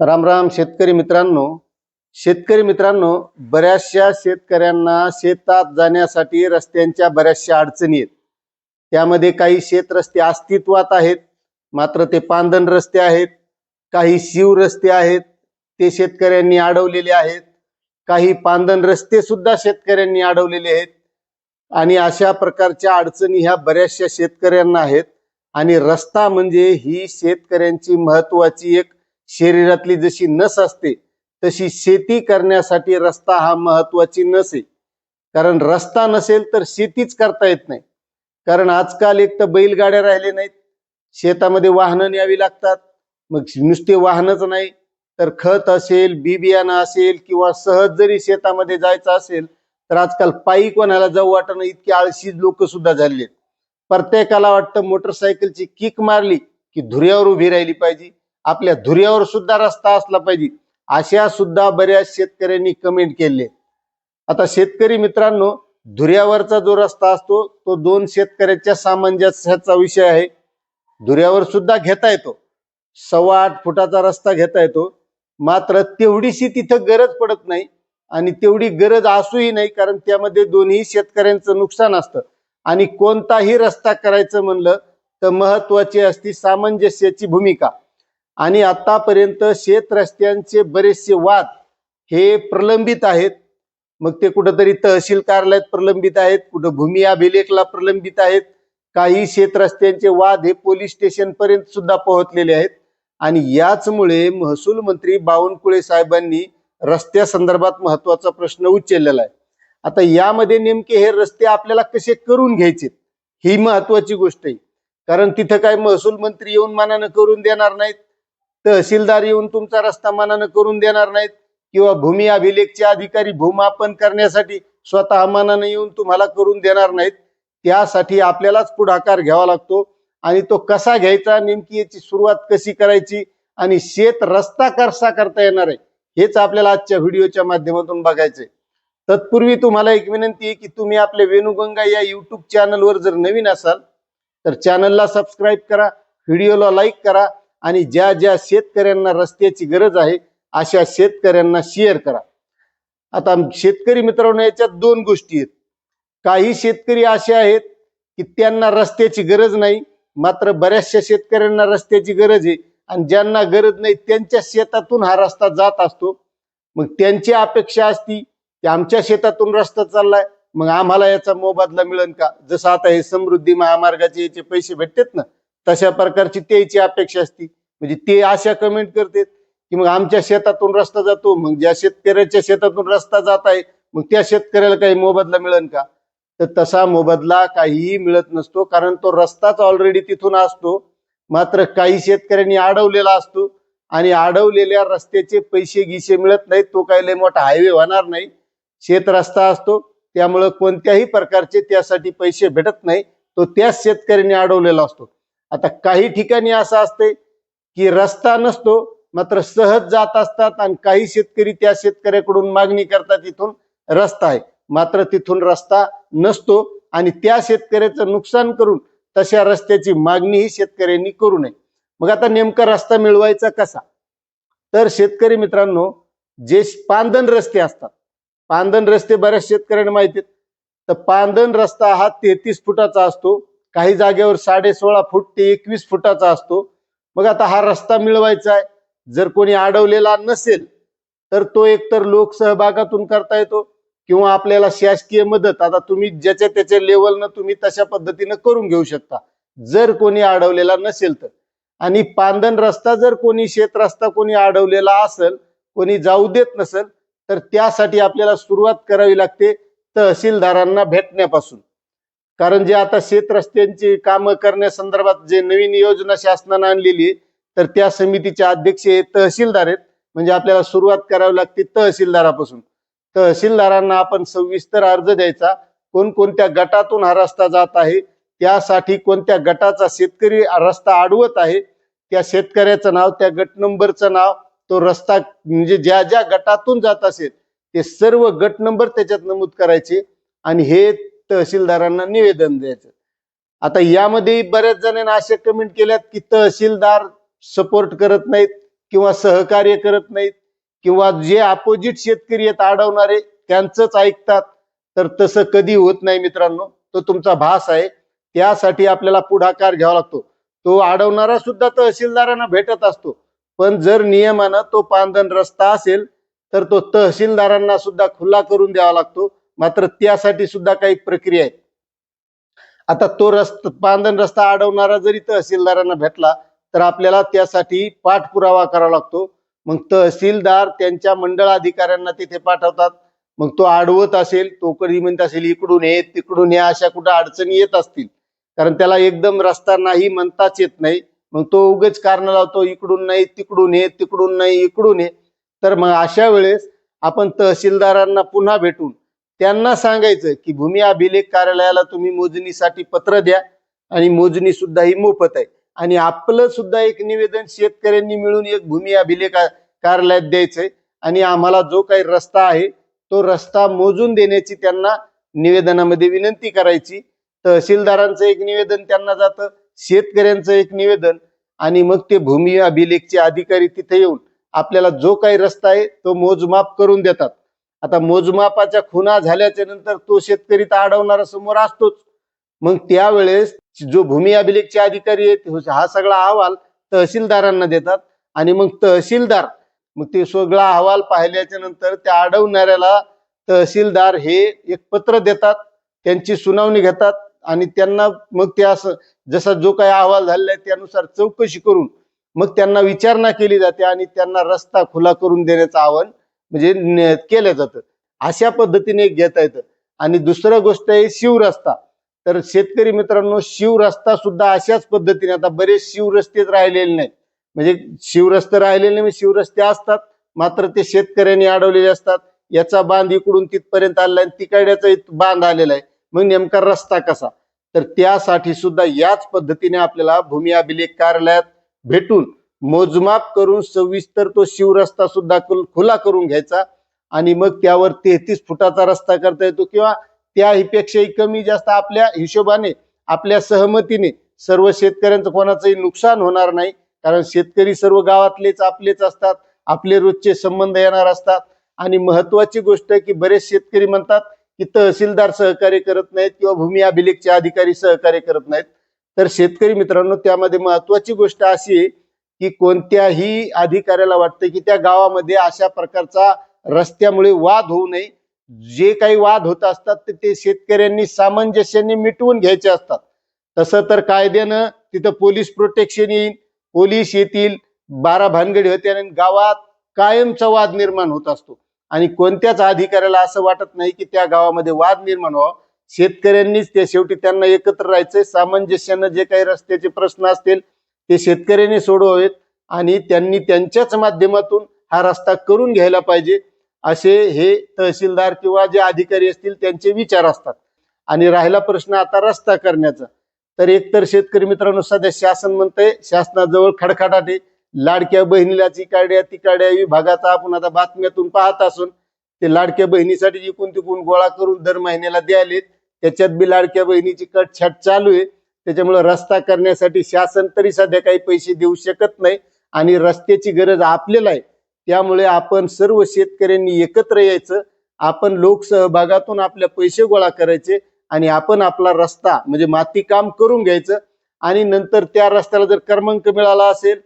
राम राम शेतकरी मित्रांनो. शेतकरी मित्रांनो बऱ्याचशा शेतकऱ्यांना शेतात जाण्यासाठी रस्त्यांच्या बऱ्याचशा अडचणी आहेत. त्यामध्ये काही शेत रस्ते अस्तित्वात आहेत मात्र ते पांदन रस्ते आहेत काही शिव रस्ते आहेत ते शेतकऱ्यांनी अडवलेले आहेत काही पांदन रस्ते सुद्धा शेतकऱ्यांनी अडवलेले आहेत. आणि अशा प्रकारच्या अडचणी ह्या बऱ्याचशा शेतकऱ्यांना आहेत. आणि रस्ता म्हणजे ही शेतकऱ्यांची महत्वाची एक शरीरातली जशी नस असते तशी शेती करण्यासाठी रस्ता हा महत्वाची नस आहे. कारण रस्ता नसेल तर शेतीच करता येत नाही. कारण आजकाल एक तर बैलगाड्या राहिले नाहीत शेतामध्ये वाहनं न्यावी लागतात. मग नुसते वाहनच नाही तर खत असेल बी बियाणं असेल किंवा सहज जरी शेतामध्ये जायचं असेल तर आजकाल पायी कोणाला जाऊ वाटणं इतकी आळशी लोक सुद्धा झालेली आहेत. प्रत्येकाला वाटतं मोटरसायकलची किक मारली की धुऱ्यावर उभी राहिली पाहिजे. आपल्या धुऱ्यावर सुद्धा रस्ता असला पाहिजे. अशा सुद्धा बऱ्याच शेतकऱ्यांनी कमेंट केले. आता शेतकरी मित्रांनो धुऱ्यावरचा जो रस्ता असतो तो दोन शेतकऱ्याच्या सामंजस्याचा विषय आहे. धुऱ्यावर सुद्धा घेता येतो. सव्वा आठ फुटाचा रस्ता घेता येतो. मात्र तेवढीशी तिथं गरज पडत नाही आणि तेवढी गरज असूही नाही कारण त्यामध्ये दोन्ही शेतकऱ्यांचं नुकसान असतं. आणि कोणताही रस्ता करायचं म्हणलं तर महत्वाची असती सामंजस्याची भूमिका. आणि आतापर्यंत शेत रस्त्यांचे बरेचसे वाद हे प्रलंबित आहेत. मग ते कुठंतरी तहसील कार्यालयात प्रलंबित आहेत कुठं भूमी अभिलेखला प्रलंबित आहेत. काही शेत रस्त्यांचे वाद हे पोलीस स्टेशन पर्यंत सुद्धा पोहोचलेले आहेत. आणि याचमुळे महसूल मंत्री बावनकुळे साहेबांनी रस्त्या संदर्भात महत्त्वाचा प्रश्न उचललेला आहे. आता यामध्ये नेमके हे रस्ते आपल्याला कसे करून घ्यायचे? ही महत्वाची गोष्ट आहे. कारण तिथं काय महसूल मंत्री येऊन मानानं करून देणार नाहीत. तहसीलदार येऊन तुमचा रस्ता मानानं करून देणार नाहीत किंवा भूमी अभिलेखचे अधिकारी भूमापन करण्यासाठी स्वतः मानानं येऊन तुम्हाला करून देणार नाहीत त्यासाठी आपल्यालाच पुढाकार घ्यावा लागतो. आणि तो कसा घ्यायचा नेमकी याची सुरुवात कशी करायची आणि शेत रस्ता कसा करता येणार आहे हेच आपल्याला आजच्या व्हिडिओच्या माध्यमातून बघायचंय. तत्पूर्वी तुम्हाला एक विनंती आहे की तुम्ही आपल्या वेणुगंगा या युट्यूब चॅनलवर जर नवीन असाल तर चॅनलला सबस्क्राईब करा व्हिडिओला लाईक करा आणि ज्या ज्या शेतकऱ्यांना रस्त्याची गरज आहे अशा शेतकऱ्यांना शेअर करा. आता शेतकरी मित्रांनो याच्यात दोन गोष्टी आहेत. काही शेतकरी असे आहेत की त्यांना रस्त्याची गरज नाही मात्र बऱ्याचशा शेतकऱ्यांना रस्त्याची गरज आहे. आणि ज्यांना गरज नाही त्यांच्या शेतातून हा रस्ता जात असतो. मग त्यांची अपेक्षा असती की आमच्या शेतातून रस्ता चाललाय मग आम्हाला याचा मोबदला मिळेल का? जसं आता हे समृद्धी महामार्गाचे याचे पैसे भेटतात ना तशा प्रकारची त्याची अपेक्षा असती. म्हणजे ते अशा कमेंट करतात की मग आमच्या शेतातून रस्ता जातो मग ज्या शेतकऱ्याच्या शेतातून रस्ता जात आहे मग त्या शेतकऱ्याला काही मोबदला मिळेल का? तर तसा मोबदला काहीही मिळत नसतो कारण तो रस्ताच ऑलरेडी तिथून असतो. मात्र काही शेतकऱ्यांनी अडवलेला असतो आणि अडवलेल्या रस्त्याचे पैसे गिसे मिळत नाहीत तो काही लय मोठा हायवे होणार नाही. शेत रस्ता असतो त्यामुळं कोणत्याही प्रकारचे त्यासाठी पैसे भेटत नाही तो त्याच शेतकऱ्यांनी अडवलेला असतो. आता काही ठिकाणी असं असते की रस्ता नसतो मात्र सहज जात असतात आणि काही शेतकरी त्या शेतकऱ्याकडून मागणी करतात इथून रस्ता आहे. मात्र तिथून रस्ता नसतो आणि त्या शेतकऱ्याचं नुकसान करून तशा रस्त्याची मागणीही शेतकऱ्यांनी करू नये. मग आता नेमका रस्ता मिळवायचा कसा? तर शेतकरी मित्रांनो जे पांदन रस्ते असतात पांदन रस्ते बऱ्याच शेतकऱ्यांना माहिती आहेत. तर पांदन रस्ता हा तेहतीस फुटाचा असतो. काही जागेवर साडे सोळा फूट ते एकवीस फुटाचा असतो. मग आता हा रस्ता मिळवायचा आहे. जर कोणी अडवलेला नसेल तर तो एकतर लोकसहभागातून करता येतो किंवा आपल्याला शासकीय मदत. आता तुम्ही ज्याच्या त्याच्या लेवलनं तुम्ही तशा पद्धतीनं करून घेऊ शकता. जर कोणी अडवलेला नसेल तर. आणि पांदन रस्ता जर कोणी शेत रस्ता कोणी अडवलेला असेल कोणी जाऊ देत नसेल तर त्यासाठी आपल्याला सुरुवात करावी लागते तहसीलदारांना भेटण्यापासून. कारण जे आता शेत रस्त्यांची कामं करण्यासंदर्भात जे नवीन योजना शासनानं आणलेली तर त्या समितीचे अध्यक्ष हे तहसीलदार आहेत. म्हणजे आपल्याला सुरुवात करावी लागते तहसीलदारापासून. तहसीलदारांना आपण सविस्तर अर्ज द्यायचा. कोणकोणत्या गटातून हा रस्ता जात आहे त्यासाठी कोणत्या गटाचा शेतकरी रस्ता अडवत आहे त्या शेतकऱ्याचं नाव त्या गट नंबरचं नाव तो रस्ता म्हणजे ज्या ज्या गटातून जात असेल ते सर्व गट नंबर त्याच्यात नमूद करायचे. आणि हे तहसीलदारांना निवेदन द्यायचं. आता यामध्ये बऱ्याच जणांना अशा कमेंट केल्यात की तहसीलदार सपोर्ट करत नाहीत किंवा सहकार्य करत नाहीत किंवा जे अपोजिट शेतकरी आहेत अडवणारे त्यांचंच ऐकतात. तर तसं कधी होत नाही मित्रांनो. तो तुमचा भास आहे. त्यासाठी आपल्याला पुढाकार घ्यावा लागतो. तो अडवणारा सुद्धा तहसीलदारांना भेटत असतो. पण जर नियमानं तो पांदन रस्ता असेल तर तो तहसीलदारांना सुद्धा खुला करून द्यावा लागतो. मात्र त्यासाठी सुद्धा काही प्रक्रिया आहेत. आता तो रस्ता पांदन रस्ता अडवणारा जरी तहसीलदारांना भेटला तर आपल्याला त्यासाठी पाठपुरावा करावा लागतो. मग तहसीलदार त्यांच्या मंडळ अधिकाऱ्यांना तिथे पाठवतात. मग तो अडवत असेल तो कधी म्हणत असेल इकडून ये तिकडून या अशा कुठं अडचणी येत असतील. कारण त्याला एकदम रस्ता नाही म्हणताच येत नाही. मग तो उगच कारण लावतो इकडून नाही तिकडून ये तिकडून नाही इकडून ये. तर मग अशा वेळेस आपण तहसीलदारांना पुन्हा भेटून त्यांना सांगायचं की भूमी अभिलेख कार्यालयाला तुम्ही मोजणीसाठी पत्र द्या आणि मोजणी सुद्धा ही मोफत आहे. आणि आपलं सुद्धा एक निवेदन शेतकऱ्यांनी मिळून एक भूमी अभिलेख कार्यालयात द्यायचंय. आणि आम्हाला जो काही रस्ता आहे तो रस्ता मोजून देण्याची त्यांना निवेदनामध्ये विनंती करायची. तहसीलदारांचं एक निवेदन त्यांना जातं. शेतकऱ्यांचं एक निवेदन. आणि मग ते भूमी अभिलेखचे अधिकारी तिथे येऊन आपल्याला जो काही रस्ता आहे तो मोजमाप करून देतात. आता मोजमापाच्या खुना झाल्याच्यानंतर तो शेतकरी तर अडवणारा समोर असतोच. मग त्यावेळेस जो भूमी अभिलेखचे अधिकारी आहेत हा सगळा अहवाल तहसीलदारांना देतात. आणि मग तहसीलदार मग ते सगळा अहवाल पाहिल्याच्या नंतर त्या अडवणाऱ्याला तहसीलदार हे एक पत्र देतात त्यांची सुनावणी घेतात आणि त्यांना मग ते असं जसा जो काही अहवाल झालेला आहे त्यानुसार चौकशी करून मग त्यांना विचारणा केली जाते आणि त्यांना रस्ता खुला करून देण्याचं आवाहन म्हणजे केलं जातं. अशा पद्धतीने घेता येतं. आणि दुसरं गोष्ट आहे शिवरस्ता. तर शेतकरी मित्रांनो शिवरस्ता सुद्धा अशाच पद्धतीने आता बरेच शिवरस्तेच राहिलेले नाहीत. म्हणजे शिवरस्ते राहिलेले नाही म्हणजे शिवरस्ते असतात. मात्र ते शेतकऱ्यांनी अडवलेले असतात. याचा बांध इकडून तिथपर्यंत आलेला आहे तिकडल्याचा इथं बांध आलेला आहे. मग नेमका रस्ता कसा? तर त्यासाठी सुद्धा याच पद्धतीने आपल्याला भूमी अभिलेख कार्यालयात भेटून मोजमाप करून सविस्तर तो शिवरस्ता सुद्धा खुला करून घ्यायचा आणि मग त्यावर तेहतीस फुटाचा रस्ता करता येतो किंवा त्याहीपेक्षाही कमी जास्त आपल्या हिशोबाने आपल्या सहमतीने सर्व शेतकऱ्यांचं कोणाचंही नुकसान होणार नाही. कारण शेतकरी सर्व गावातलेच आपलेच असतात आपले रोजचे संबंध येणार असतात आणि महत्वाची गोष्ट आहे की बरेच शेतकरी म्हणतात की तहसीलदार सहकार्य करत नाहीत किंवा भूमी अभिलेखचे अधिकारी सहकार्य करत नाहीत. तर शेतकरी मित्रांनो त्यामध्ये महत्वाची गोष्ट अशी आहे की कोणत्याही अधिकाऱ्याला वाटतं की त्या गावामध्ये अशा प्रकारचा रस्त्यामुळे वाद होऊ नये. जे काही वाद होत असतात ते- ते शेतकऱ्यांनी सामंजस्याने मिटवून घ्यायचे असतात. तसं तर कायद्यानं तिथं पोलीस प्रोटेक्शन येईल पोलीस येतील बारा भानगडी होते आणि गावात कायमचा वाद निर्माण होत असतो. आणि कोणत्याच अधिकाऱ्याला असं वाटत नाही की त्या गावामध्ये वाद निर्माण व्हावा. शेतकऱ्यांनीच ते शेवटी त्यांना एकत्र राहायचंय. सामंजस्यानं जे काही रस्त्याचे प्रश्न असतील ते शेतकऱ्यांनी सोडवावेत आणि त्यांनी त्यांच्याच माध्यमातून हा रस्ता करून घ्यायला पाहिजे असे हे तहसीलदार किंवा जे अधिकारी असतील त्यांचे विचार असतात. आणि राहिला प्रश्न आता रस्ता करण्याचा. तर एकतर शेतकरी मित्रांनो सध्या शासन म्हणतंय शासनाजवळ खडखडाटे लाडक्या बहिणीला चिकाड्या तिकाड्या विभागाचा आपण आता बातम्यातून पाहत असून ते लाडक्या बहिणीसाठी इकून तिकून गोळा करून दर महिन्याला द्यायलेत. त्याच्यात बी लाडक्या बहिणीची कटछाट चालू आहे. त्याच्यामुळे रस्ता करण्यासाठी शासन तरी सध्या काही पैसे देऊ शकत नाही आणि रस्त्याची गरज आपल्याला आहे. त्यामुळे आपण सर्व शेतकऱ्यांनी एकत्र यायचं. आपण लोकसहभागातून आपल्या पैसे गोळा करायचे आणि आपण आपला रस्ता म्हणजे माती काम करून घ्यायचं. आणि नंतर त्या रस्त्याला जर क्रमांक मिळाला असेल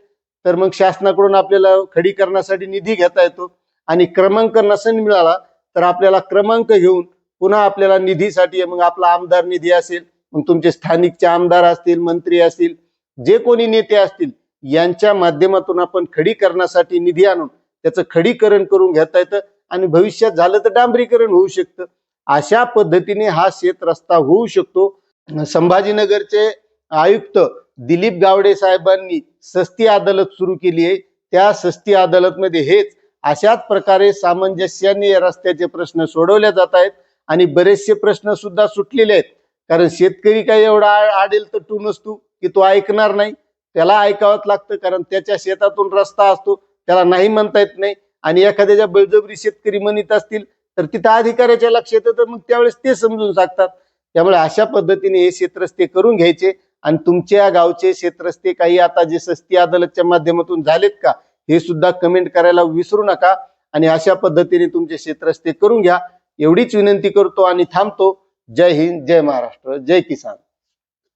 तर मग शासनाकडून आपल्याला खडीकरणासाठी निधी घेता येतो. आणि क्रमांक नसेल मिळाला तर आपल्याला क्रमांक घेऊन पुन्हा आपल्याला निधीसाठी मग आपला आमदार निधी असेल मग तुमचे स्थानिकचे आमदार असतील मंत्री असतील जे कोणी नेते असतील यांच्या माध्यमातून आपण खडीकरणासाठी निधी आणून त्याचं खडीकरण करून घेता येतं आणि भविष्यात झालं तर डांबरीकरण होऊ शकतं. अशा पद्धतीने हा शेत रस्ता होऊ शकतो. संभाजीनगरचे आयुक्त दिलीप गावडे साहेबांनी सस्ती अदालत सुरू केली आहे. त्या सस्ती अदालतमध्ये हेच अशाच प्रकारे सामंजस्याने या रस्त्याचे प्रश्न सोडवले जात आहेत आणि बरेचसे प्रश्न सुद्धा सुटलेले आहेत. कारण शेतकरी काही एवढा आडेल तर तू नसतो की तो ऐकणार नाही. त्याला ऐकावंच लागतं कारण त्याच्या शेतातून रस्ता असतो त्याला नाही म्हणता येत नाही. आणि एखाद्याच्या बळजबरी शेतकरी म्हणत असतील तर तिथं अधिकाऱ्याच्या लक्षात येतं तर मग त्यावेळेस ते समजून सांगतात. त्यामुळे अशा पद्धतीने हे शेतरस्ते करून घ्यायचे. आणि तुमच्या गावचे शेतरस्ते काही आता जे सस्ती अदालतच्या माध्यमातून झालेत का हे सुद्धा कमेंट करायला विसरू नका. आणि अशा पद्धतीने तुमचे शेतरस्ते करून घ्या. एवढीच विनंती करतो आणि थांबतो. जय हिंद जय महाराष्ट्र जय किसान.